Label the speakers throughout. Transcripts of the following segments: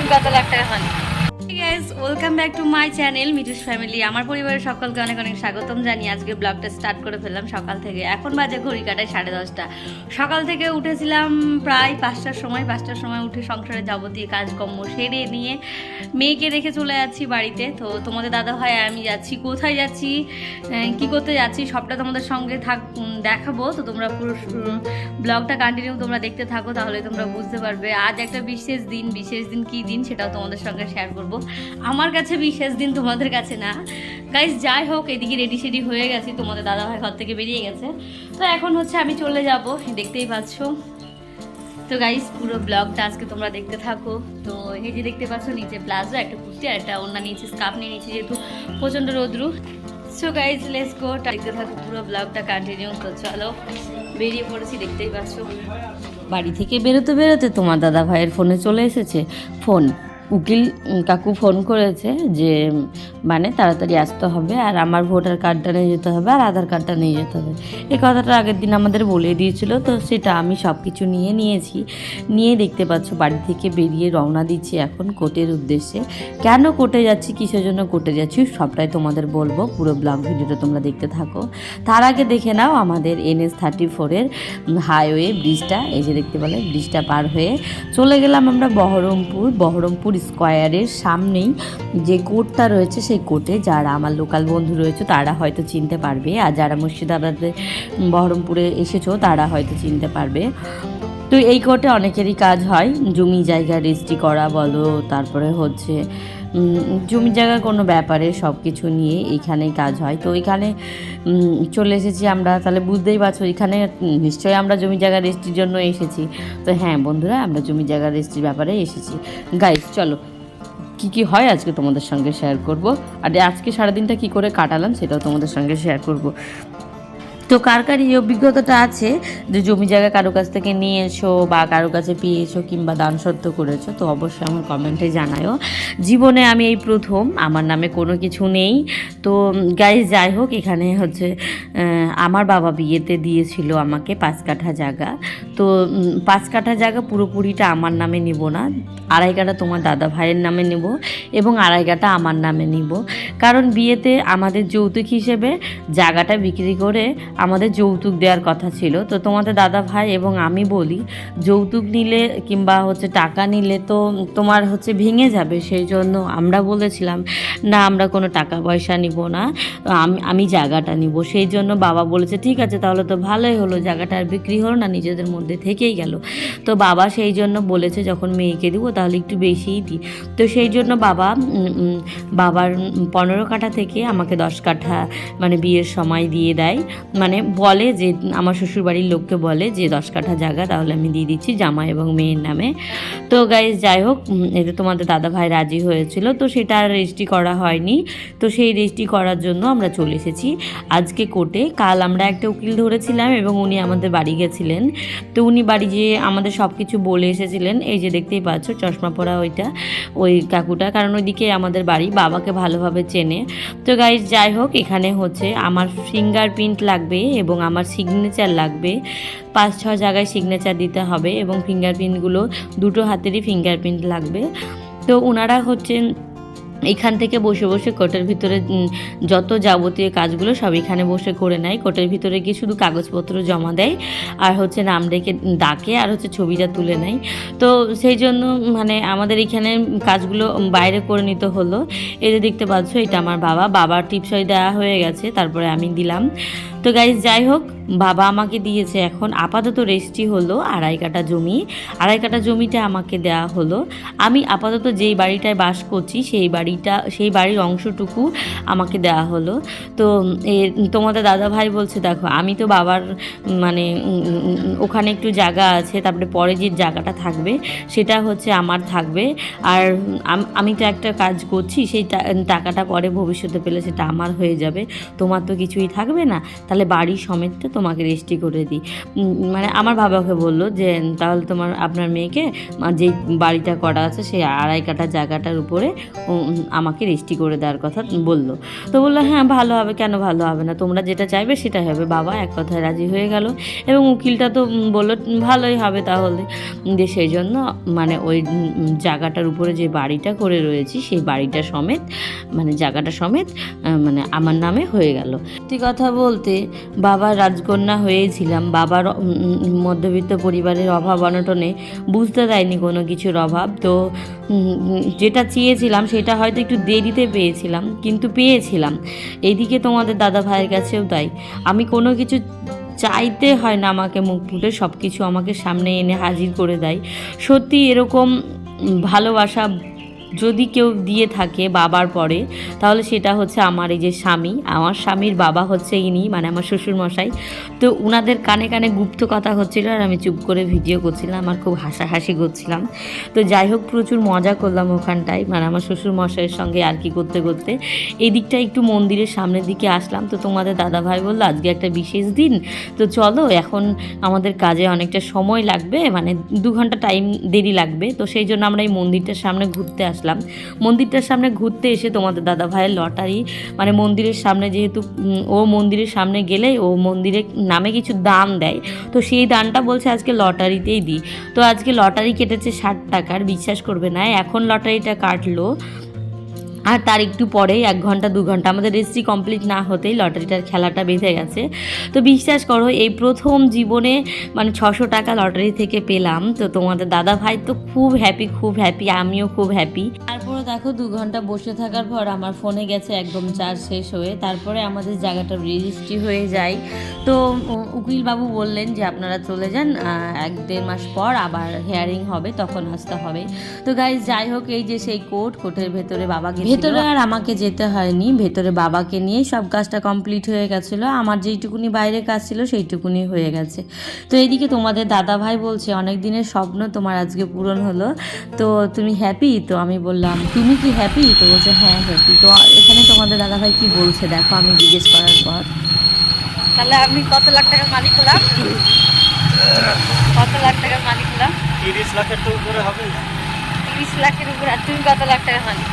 Speaker 1: লাখের উপর
Speaker 2: একটা তুমি welcome back to my channel Mithu's family আমার পরিবারের সকলকে অনেক অনেক স্বাগতম জানিয়ে আজকে ব্লগটা স্টার্ট করে ফেললাম সকাল থেকে। এখন বাজে ঘড়ি কাটায় সাড়ে দশটা। সকাল থেকে উঠেছিলাম প্রায় পাঁচটার সময়। পাঁচটার সময় উঠে সংসারে যাবতীয় কাজকর্ম সেরে নিয়ে মেয়েকে রেখে চলে যাচ্ছি বাড়িতে। তো তোমাদের দাদা ভাই, আমি যাচ্ছি। কোথায় যাচ্ছি? কি করতে যাচ্ছি? সবটা তোমাদের সঙ্গে থাক দেখাবো। তো তোমরা পুরো ব্লগটা কন্টিনিউ তোমরা দেখতে থাকো, তাহলে তোমরা বুঝতে পারবে। আজ একটা বিশেষ দিন। বিশেষ দিন কি দিন সেটাও তোমাদের সঙ্গে শেয়ার করব। আমার কাছে বিশেষ দিন তোমাদের কাছে না। গাইজ যাই হোক, এদিকে রেডি সেডি হয়ে গেছি, তোমাদের দাদা ভাই ঘর থেকে বেরিয়ে গেছে। তো এখন হচ্ছে আমি চলে যাব, দেখতেই পাচ্ছ। তো গাইজ পুরো ব্লগটা আজকে তোমরা দেখতে থাকো। তো এই যে দেখতে পাচ্ছ, নিচে প্লাজো, একটা কুর্তি আর একটা অন্য নিচে স্কার্ফ নিয়ে নিয়েছি যেহেতু প্রচণ্ড রোদ্রু। সো গাইজ লেটস গো দেখতে থাকো, পুরো ব্লগটা কন্টিনিউ তো চলো, বেরিয়ে পড়েছি, দেখতেই পাচ্ছ। বাড়ি থেকে বেরোতে বেরোতে তোমার দাদা ভাইয়ের ফোনে চলে এসেছে। ফোন উকিল কাকু ফোন করেছে যে মানে তাড়াতাড়ি আসতে হবে আর আমার ভোটার কার্ডটা নিয়ে যেতে হবে আর আধার কার্ডটা নিয়ে যেতে হবে। এই কথাটা আগের দিন আমাদের বলে দিয়েছিল, তো সেটা আমি সব কিছু নিয়ে নিয়েছি। নিয়ে দেখতে পাচ্ছ বাড়ি থেকে বেরিয়ে রওনা দিচ্ছি এখন কোর্টের উদ্দেশ্যে। কেন কোর্টে যাচ্ছি, কিসের জন্য কোর্টে যাচ্ছি, সবটাই তোমাদের বলব পুরো ব্লগ ভিডিওটা তোমরা দেখতে থাকো। তার আগে দেখে নাও আমাদের এনএস থার্টি ফোরের হাইওয়ে ব্রিজটা, এই যে দেখতে পেলে ব্রিজটা পার হয়ে চলে গেলাম আমরা বহরমপুর। বহরমপুর স্কোয়ারের সামনেই যে কোর্টটা রয়েছে সেই কোর্টে যারা আমার লোকাল বন্ধু রয়েছে তারা হয়তো চিনতে পারবে। আর যারা মুর্শিদাবাদে বহরমপুরে এসেছ তারা হয়তো চিনতে পারবে। তো এই কোর্টে অনেকেরই কাজ হয়। জমি জায়গা রেজিস্ট্রি করা বলো, তারপরে হচ্ছে জমি জায়গা কোনো ব্যাপারে সব কিছু নিয়ে এইখানেই কাজ হয়। তো এখানে চলে এসেছি আমরা, তাহলে বুঝতেই পারছ, এখানে নিশ্চয়ই আমরা জমি জায়গা রেজিস্ট্রির জন্য এসেছি। তো হ্যাঁ বন্ধুরা, আমরা জমি জায়গা রেজিস্ট্রির ব্যাপারে এসেছি। গাইজ চলো, কি কি হয় আজকে তোমাদের সঙ্গে শেয়ার করব? আর আজকে সারাদিনটা কি করে কাটালাম সেটাও তোমাদের সঙ্গে শেয়ার করব। তো কার কার এই অভিজ্ঞতাটা আছে? যে জমি জায়গা কারও কাছ থেকে নিয়ে এসো বা কারও কাছে পেয়েছ কিংবা দান সত্য করেছ, তো অবশ্যই আমার কমেন্টে জানায়ও। জীবনে আমি এই প্রথম, আমার নামে কোনো কিছু নেই। তো গাইজ যাই হোক, এখানে হচ্ছে আমার বাবা বিয়েতে দিয়েছিল আমাকে পাঁচ কাঠা জায়গা। তো পাঁচ কাঠা জায়গা পুরোপুরিটা আমার নামে নিব না। আড়াই কাঠা তোমার দাদা ভাইয়ের নামে নেব এবং আড়াই কাঠা আমার নামে নিব। কারণ বিয়েতে আমাদের যৌতুক হিসেবে জায়গাটা বিক্রি করে আমাদের যৌতুক দেওয়ার কথা ছিল। তো তোমাদের দাদা ভাই এবং আমি বলি, যৌতুক নিলে কিংবা হচ্ছে টাকা নিলে তো তোমার হচ্ছে ভেঙে যাবে, সেই জন্য আমরা বলেছিলাম, না, আমরা কোনো টাকা পয়সা নিব না, আমি আমি জায়গাটা নিব। সেই জন্য বাবা বলেছে, ঠিক আছে, তাহলে তো ভালোই হলো, জায়গাটা আর বিক্রি হলো না, নিজেদের মধ্যে থেকেই গেল। তো বাবা সেই জন্য বলেছে, যখন মেয়েকে দিব, তাহলে একটু বেশিই দিই। তো সেই জন্য বাবা বাবার পনেরো কাঠা থেকে আমাকে দশ কাঠা মানে বিয়ের সময় দিয়ে দেয়। মানে বলে যে, আমার শ্বশুরবাড়ির লোককে বলে যে, দশ কাঠা জায়গা তাহলে আমি দিয়ে দিচ্ছি জামা এবং মেয়ের নামে। তো গাইজ যাই হোক এতে তোমাদের দাদা ভাই রাজি হয়েছিল, তো সেটা আর রেজিস্ট্রি করা হয়নি। তো সেই রেজিস্ট্রি করার জন্য আমরা চলে এসেছি আজকে কোর্টে কাল আমরা একটা উকিল ধরেছিলাম এবং উনি আমাদের বাড়ি গেছিলেন। তো উনি বাড়ি যেয়ে আমাদের সব কিছু বলে এসেছিলেন। এই যে দেখতেই পাচ্ছ, চশমা পরা ওইটা, ওই কাকুটা। কারণ ওইদিকে আমাদের বাড়ি বাবাকে ভালোভাবে চেনে। তো গাইজ যাই হোক, এখানে হচ্ছে আমার ফিঙ্গারপ্রিন্ট লাগবে এবং আমার সিগনেচার লাগবে। পাঁচ, ছ জায়গায় সিগনেচার দিতে হবে এবং ফিঙ্গারপ্রিন্টগুলো দুটো হাতেরই ফিঙ্গারপ্রিন্ট লাগবে। তো ওনারা হচ্ছেন এখান থেকে বসে বসে কোর্টের ভিতরে যত যাবতীয় কাজগুলো সব এখানে বসে করে নেয়। কোর্টের ভিতরে গিয়ে শুধু কাগজপত্র জমা দেয় আর হচ্ছে নাম ডেকে ডাকে আর হচ্ছে ছবিটা তুলে নেয়। তো সেই জন্য মানে আমাদের এখানে কাজগুলো বাইরে করে নিতে হলো। এই যে দেখতে পাচ্ছ, এটা আমার বাবা। বাবার টিপসই দেওয়া হয়ে গেছে, তারপরে আমি দিলাম। তো গাইজ যাই হোক, বাবা আমাকে দিয়েছে এখন আপাতত রেজিস্ট্রি হলো আড়াই কাটা জমি। আড়াই কাটা জমিটা আমাকে দেওয়া হলো। আমি আপাতত যেই বাড়িটায় বাস করছি, সেই বাড়িটা, সেই বাড়ির অংশটুকু আমাকে দেওয়া হলো। তো, এ, তোমাদের দাদা ভাই বলছে, দেখো, আমি তো বাবার মানে ওখানে একটু জায়গা আছে, তারপরে পরে যে জায়গাটা থাকবে, সেটা হচ্ছে আমার থাকবে। আর আমি তো একটা কাজ করছি, সেই টাকাটা পরে ভবিষ্যতে পেলে সেটা আমার হয়ে যাবে। তোমার তো কিছুই থাকবে না। তাহলে বাড়ি সমেতটা তোমাকে রেজিস্ট্রি করে দিই। মানে আমার বাবাকে বলল যে, তাহলে তোমার, আপনার মেয়েকে যেই বাড়িটা করা আছে, সেই আড়াই কাঠা জায়গাটার উপরে আমাকে রেজিস্ট্রি করে দেওয়ার কথা বলল। তো বলল হ্যাঁ ভালো হবে, কেন ভালো হবে না? তোমরা যেটা চাইবে, সেটাই হবে। বাবা এক কথায় রাজি হয়ে গেল এবং উকিলটা তো বলল, ভালোই হবে তাহলে। যে সেই জন্য মানে ওই জায়গাটার উপরে যে বাড়িটা করে রয়েছি, সেই বাড়িটা সমেত মানে জায়গাটা সমেত মানে আমার নামে হয়ে গেল। সত্যি কথা বলতে বাবার রাজকন্যা হয়েছিলাম। বাবার মধ্যবিত্ত পরিবারের অভাব অনটনে বুঝতে দেয়নি কোনো কিছুর অভাব। তো যেটা চেয়েছিলাম সেটা হয়তো একটু দেরিতে পেয়েছিলাম, কিন্তু পেয়েছিলাম। এইদিকে তোমাদের দাদা ভাইয়ের কাছেও তাই। আমি কোনো কিছু চাইতে হয় না আমাকে মুখ ফুটে সব কিছু আমাকে সামনে এনে হাজির করে দেয়। সত্যি এরকম ভালোবাসা যদি কেউ দিয়ে থাকে বাবার পরে, তাহলে সেটা হচ্ছে আমার এই যে স্বামী। আমার স্বামীর বাবা হচ্ছে ইনি মানে আমার শ্বশুর মশাই তো উনাদের কানে কানে গুপ্ত কথা হচ্ছিল আর আমি চুপ করে ভিডিও করছিলাম আমার খুব হাসাহাসি করছিলাম। তো যাই হোক, প্রচুর মজা করলাম ওখানটায়। মানে আমার শ্বশুর মশাইয়ের সঙ্গে আর কি করতে করতে। এই দিকটা একটু মন্দিরের সামনের দিকে আসলাম। তো তোমাদের দাদা ভাই বলল, আজকে একটা বিশেষ দিন। তো চলো, এখন আমাদের কাজে অনেকটা সময় লাগবে। মানে দু ঘণ্টা টাইম দেরি লাগবে। তো সেই জন্য আমরা এই মন্দিরটার সামনে ঘুরতে আসলাম। মন্দিরটার সামনে ঘুরতে এসে তোমাদের দাদা ভাইয়ের লটারি। মানে মন্দিরের সামনে যেহেতু ও মন্দিরের সামনে গেলে ও মন্দিরের নামে কিছু দান দেয়। তো সেই দানটা বলছে আজকে লটারিতেই দিই। তো আজকে লটারি কেটেছে ষাট টাকার, বিশ্বাস করবে না। এখন লটারিটা কাটলো। আর তার একটু পরেই, এক ঘণ্টা, দু ঘণ্টা, আমাদের রেজিস্ট্রি কমপ্লিট না হতেই লটারিটার খেলাটা বেঁধে গেছে। তো বিশ্বাস করো, এই প্রথম জীবনে মানে ছশো টাকা লটারি থেকে পেলাম। তো তোমাদের দাদা ভাই তো খুব হ্যাপি খুব হ্যাপি আমিও খুব হ্যাপি তারপরে দেখো, দু ঘণ্টা বসে থাকার পর আমার ফোনে গেছে একদম চার্জ শেষ হয়ে। তারপরে আমাদের জায়গাটা রেজিস্ট্রি হয়ে যায়। তো উকিল বাবু বললেন যে, আপনারা চলে যান এক দেড় মাস পর আবার হেয়ারিং হবে, তখন আসতে হবে। তো গাইজ যাই হোক, এই যে সেই কোর্ট কোর্টের ভেতরে বাবা ভেতরে আর আমাকে যেতে হয়নি ভেতরে বাবাকে নিয়ে সব কাজটা কমপ্লিট হয়ে গেছিল। আমার যেইটুকুনি বাইরে কাজ ছিল সেইটুকুনি হয়ে গেছে। তো এইদিকে তোমাদের দাদা ভাই বলছে অনেক দিনের স্বপ্ন তোমার আজকে পূরণ হলো। তো তুমি হ্যাপি তো আমি বললাম তুমি কি হ্যাপি তো বলছে হ্যাঁ হ্যাপি তো এখানে তোমাদের দাদা ভাই কি বলছে দেখো আমি জিজ্ঞেস করার পর। তাহলে আমি কত লাখ টাকার মালিক হলাম? কত লাখ টাকার মালিক হলাম?
Speaker 1: তিরিশ লাখের তো উপরে হবে।
Speaker 2: তিরিশ লাখের উপরে আর তুমি কত লাখ টাকার মালিক?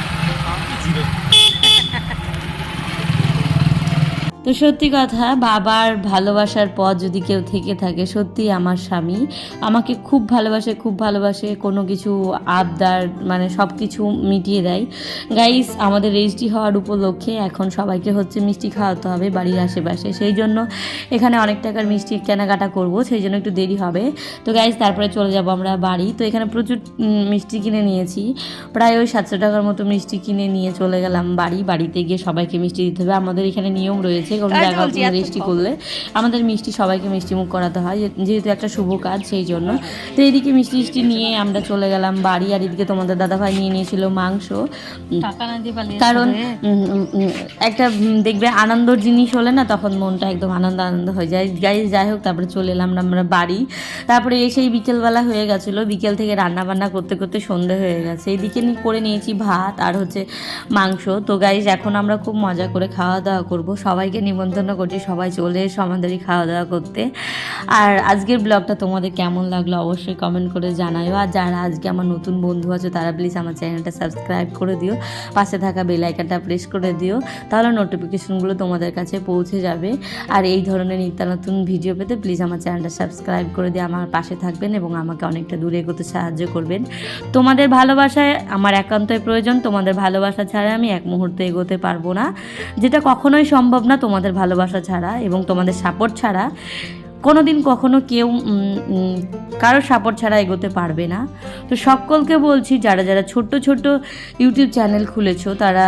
Speaker 2: তো সত্যি কথা, বাবার ভালোবাসার পর যদি কেউ থেকে থাকে, সত্যি আমার স্বামী আমাকে খুব ভালোবাসে খুব ভালোবাসে, কোনো কিছু আবদার মানে সব কিছু মিটিয়ে দেয়। গাইস আমাদের রেজিস্ট্রি হওয়ার উপলক্ষে এখন সবাইকে হচ্ছে মিষ্টি খাওয়াতে হবে বাড়ির আশেপাশে। সেই জন্য এখানে অনেক টাকার মিষ্টি কেনাকাটা করব, সেই জন্য একটু দেরি হবে। তো গাইস তারপরে চলে যাব আমরা বাড়ি। তো এখানে প্রচুর মিষ্টি কিনে নিয়েছি। প্রায় ওই সাতশো টাকার মতো মিষ্টি কিনে নিয়ে চলে গেলাম বাড়ি। বাড়িতে গিয়ে সবাইকে মিষ্টি দিতে হবে। আমাদের এখানে নিয়ম রয়েছে
Speaker 3: বলছি, এত
Speaker 2: রেজিস্ট্রি
Speaker 3: কম।
Speaker 2: করলে। আমাদের মিষ্টি সবাইকে মিষ্টি মুখ করাতে হয় যেহেতু একটা শুভ কাজ সেই জন্য। তো এদিকে মিষ্টি মিষ্টি নিয়ে আমরা চলে গেলাম বাড়ি আর এদিকে তোমাদের দাদাভাই নিয়ে নিয়েছিল মাংস। কারণ একটা দেখবে আনন্দর জিনিস হলে না তখন মনটা একদম আনন্দ আনন্দ হয়ে যায়। যাই যাই হোক তারপরে চলে এলাম আমরা বাড়ি। তারপরে এসেই বিকেলবেলা হয়ে গেছিল। বিকেল থেকে রান্না বান্না করতে করতে সন্ধে হয়ে গেছে। এইদিকে নি- করে নিয়েছি ভাত আর হচ্ছে মাংস। তো গাইজ এখন আমরা খুব মজা করে খাওয়া দাওয়া করব। সবাইকে নিমন্ত্রণ করছি, সবাই চলে এসো আমাদেরই খাওয়া দাওয়া করতে। আর আজকের ব্লগটা তোমাদের কেমন লাগল অবশ্যই কমেন্ট করে জানাও আর যারা আজকে আমার নতুন বন্ধু আছে, তারা প্লিজ আমার চ্যানেলটা সাবস্ক্রাইব করে দিও। পাশে থাকা বেল আইকনটা প্রেস করে দিও। তাহলে নোটিফিকেশনগুলো তোমাদের কাছে পৌঁছে যাবে। আর এই ধরনের নিত্য নতুন ভিডিও পেতে প্লিজ আমার চ্যানেলটা সাবস্ক্রাইব করে দিয়ে আমার পাশে থাকবেন এবং আমাকে অনেকটা দূরে এগোতে সাহায্য করবেন। তোমাদের ভালোবাসায় আমার একান্তই প্রয়োজন। তোমাদের ভালোবাসা ছাড়া আমি এক মুহূর্তে এগোতে পারব না। যেটা কখনোই সম্ভব না তোমাদের ভালোবাসা ছাড়া এবং তোমাদের সাপোর্ট ছাড়া কোনো দিন কখনো কেউ কারও সাপোর্ট ছাড়া এগোতে পারবে না। তো সকলকে বলছি, যারা যারা ছোট্ট ছোট্ট ইউটিউব চ্যানেল খুলেছো, তারা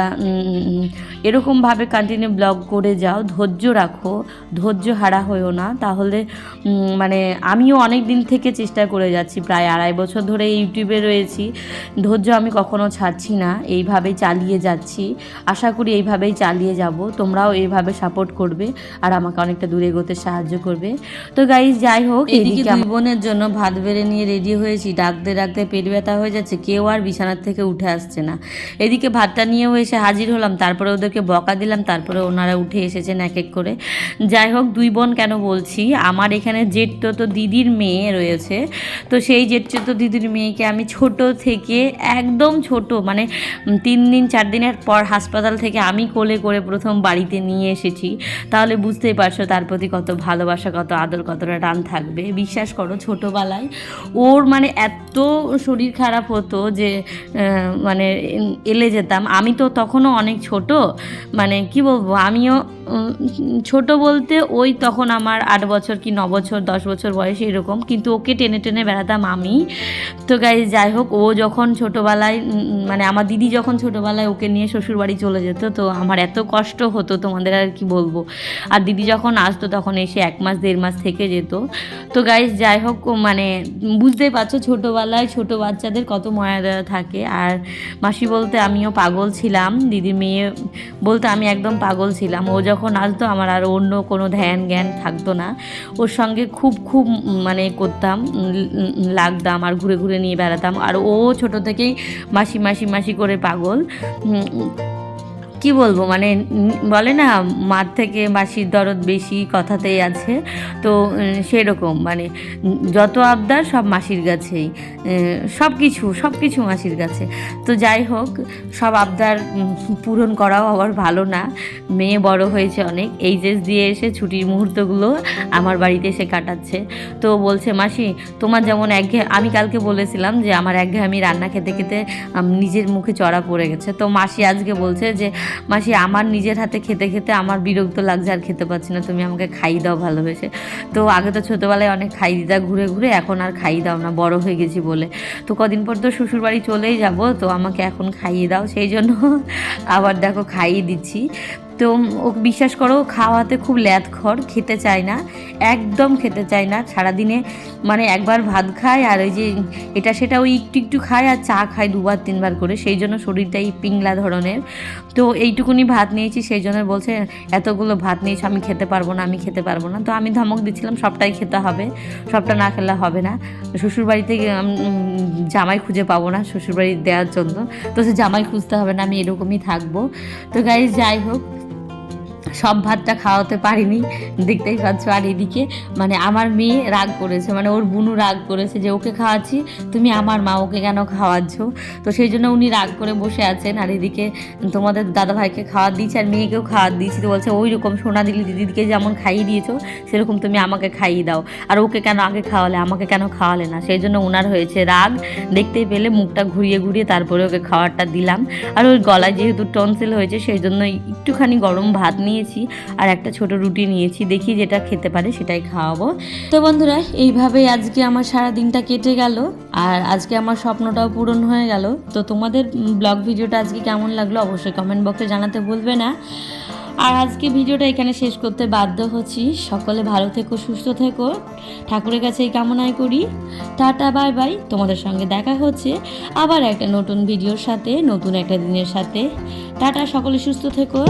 Speaker 2: এরকমভাবে কন্টিনিউ ব্লগ করে যাও। ধৈর্য রাখো, ধৈর্য হারা হয়েও না। তাহলে মানে আমিও অনেক দিন থেকে চেষ্টা করে যাচ্ছি, প্রায় আড়াই বছর ধরে ইউটিউবে রয়েছি। ধৈর্য আমি কখনো ছাড়ছি না, এইভাবেই চালিয়ে যাচ্ছি। আশা করি এইভাবেই চালিয়ে যাব। তোমরাও এইভাবে সাপোর্ট করবে, আর আমাকে অনেকটা দূরে এগোতে সাহায্য করবে। তো গাইজ যাই হোক এদিকে দুই বোনের জন্য ভাত বেড়ে নিয়ে রেডি হয়েছি। ডাকতে ডাকতে পেট ব্যথা হয়ে যাচ্ছে কেউ আর বিছানার থেকে উঠে আসছে না। এদিকে ভাতটা নিয়েও এসে হাজির হলাম তারপরে ওদেরকে বকা দিলাম তারপরে ওনারা উঠে এসেছেন এক এক করে। যাই হোক দুই বোন কেন বলছি আমার এখানে জেঠতো তো দিদির মেয়ে রয়েছে। তো সেই জেঠতো তো দিদির মেয়েকে আমি ছোট থেকে একদম ছোট মানে তিন দিন চার দিনের পর হাসপাতাল থেকে আমি কোলে করে প্রথম বাড়িতে নিয়ে এসেছি। তাহলে বুঝতেই পারছ তার প্রতি কত ভালোবাসা কত আদর। কতটা টান থাকবে। বিশ্বাস করো, ছোটোবেলায় ওর মানে এত শরীর খারাপ হতো যে মানে এলে যেতাম। আমি তো তখনও অনেক ছোট মানে কি বলব, আমিও ছোট বলতে ওই তখন আমার আট বছর কি ন বছর, দশ বছর বয়স এরকম, কিন্তু ওকে টেনে টেনে বেড়াতাম আমি। তো গাই যাই হোক, ও যখন ছোটোবেলায় মানে আমার দিদি যখন ছোটোবেলায় ওকে নিয়ে শ্বশুরবাড়ি চলে যেত, তো আমার এত কষ্ট হতো তোমাদের আর কি বলব। আর দিদি যখন আসতো তখন এসে এক মাস, দেড় মাস থেকে যেত। তো গাইজ যাই হোক মানে বুঝতেই পারছ ছোটোবেলায় ছোটো বাচ্চাদের কত ময়া দয়া থাকে। আর মাসি বলতে আমিও পাগল ছিলাম দিদি মেয়ে বলতে আমি একদম পাগল ছিলাম। ও যখন আসতো আমার আর অন্য কোনো ধ্যান জ্ঞান থাকতো না। ওর সঙ্গে খুব খুব মানে করতাম, লাগতাম আর ঘুরে ঘুরে নিয়ে বেড়াতাম। আর ও ছোট থেকেই মাসি মাসি মাসি করে পাগল। কি বলব? মানে বলে না, মার থেকে মাসির দরদ বেশি কথাতেই আছে। তো সেরকম মানে যত আবদার সব মাসির কাছেই। সব কিছু সব কিছু মাসির কাছে। তো যাই হোক, সব আবদার পূরণ করাও আবার ভালো না। মেয়ে বড় হয়েছে অনেক, এইচএস দিয়ে এসে ছুটির মুহূর্তগুলো আমার বাড়িতে এসে কাটাচ্ছে। তো বলছে, মাসি, তোমার যেমন একঘেয়ে আমি কালকে বলেছিলাম যে, আমার একঘেয়ে আমি রান্না খেতে খেতে নিজের মুখে চড়া পড়ে গেছে। তো মাসি আজকে বলছে যে মাসি, আমার নিজের হাতে খেতে খেতে আমার বিরক্ত লাগছে আর খেতে পাচ্ছি না। তুমি আমাকে খাই দাও ভালো হয়েছে তো আগে তো ছোটোবেলায় অনেক খাই দিতা ঘুরে ঘুরে, এখন আর খাই দাও না, বড় হয়ে গেছি বলে। তো কদিন পর তো শ্বশুরবাড়ি চলেই যাব, তো আমাকে এখন খাইয়ে দাও। সেই জন্য আবার দেখো খাইয়ে দিচ্ছি। তো ও বিশ্বাস করো, খাওয়াতে খুব ল্যাদখর, খেতে চায় না, একদম খেতে চায় না। সারাদিনে মানে একবার ভাত খায় আর ওই যে এটা সেটা ওই একটু একটু খায় আর চা খায় দুবার, তিনবার করে। সেই জন্য শরীরটা এই পিংলা ধরনের। তো এইটুকুনি ভাত নিয়েছি, সেই জন্য বলছে, এতগুলো ভাত নিয়েছি, আমি খেতে পারব না, আমি খেতে পারব না। তো আমি ধমক দিচ্ছিলাম, সবটাই খেতে হবে, সবটা না খেলে হবে না। শ্বশুরবাড়িতে জামাই খুঁজে পাবো না শ্বশুরবাড়ি দেওয়ার জন্য। তো সে জামাই খুঁজতে হবে না, আমি এরকমই থাকব। তো গাইজ যাই হোক সব ভাতটা খাওয়াতে পারিনি, দেখতেই পাচ্ছ। আর এদিকে মানে আমার মেয়ে রাগ করেছে মানে ওর বুনু রাগ করেছে যে, ওকে খাওয়াচ্ছি, তুমি আমার মা, ওকে কেন খাওয়াচ্ছ? তো সেই জন্য উনি রাগ করে বসে আছেন। আর এদিকে তোমাদের দাদা ভাইকে খাওয়া দিয়েছি, আর মেয়েকেও খাওয়া দিয়েছি। তো বলছে, ওই রকম সোনা দিলি দিদিকে যেমন খাইয়ে দিয়েছ, সেরকম তুমি আমাকে খাইয়ে দাও। আর ওকে কেন আগে খাওয়ালে, আমাকে কেন খাওয়ালে না? সেই জন্য ওনার হয়েছে রাগ। দেখতেই পেলে মুখটা ঘুরিয়ে ঘুরিয়ে তারপরে ওকে খাওয়ারটা দিলাম। আর ওই গলায় যেহেতু টনসিল হয়েছে, সেই জন্য একটুখানি গরম ভাত নিয়েছি আর একটা ছোট রুটি নিয়েছি, দেখি যেটা খেতে পারে সেটাই খাওয়াবো। তো বন্ধুরা, এইভাবেই আজকে আমার সারা দিনটা কেটে গেল আর আজকে আমার স্বপ্নটাও পূরণ হয়ে গেল। তো তোমাদের ব্লগ ভিডিওটা আজকে কেমন লাগল অবশ্যই কমেন্ট বক্সে জানাতে ভুলবে না। আর আজকে ভিডিওটা এখানে শেষ করতে বাধ্য হচ্ছি। সকলে ভালো থেকো, সুস্থ থেকো। ঠাকুরের কাছে এই কামনাই করি। Tata, bye bye. তোমাদের সঙ্গে দেখা হচ্ছে আবার একটা নতুন ভিডিওর সাথে, নতুন একটা দিনের সাথে। টাটা, সকলে সুস্থ থেকো।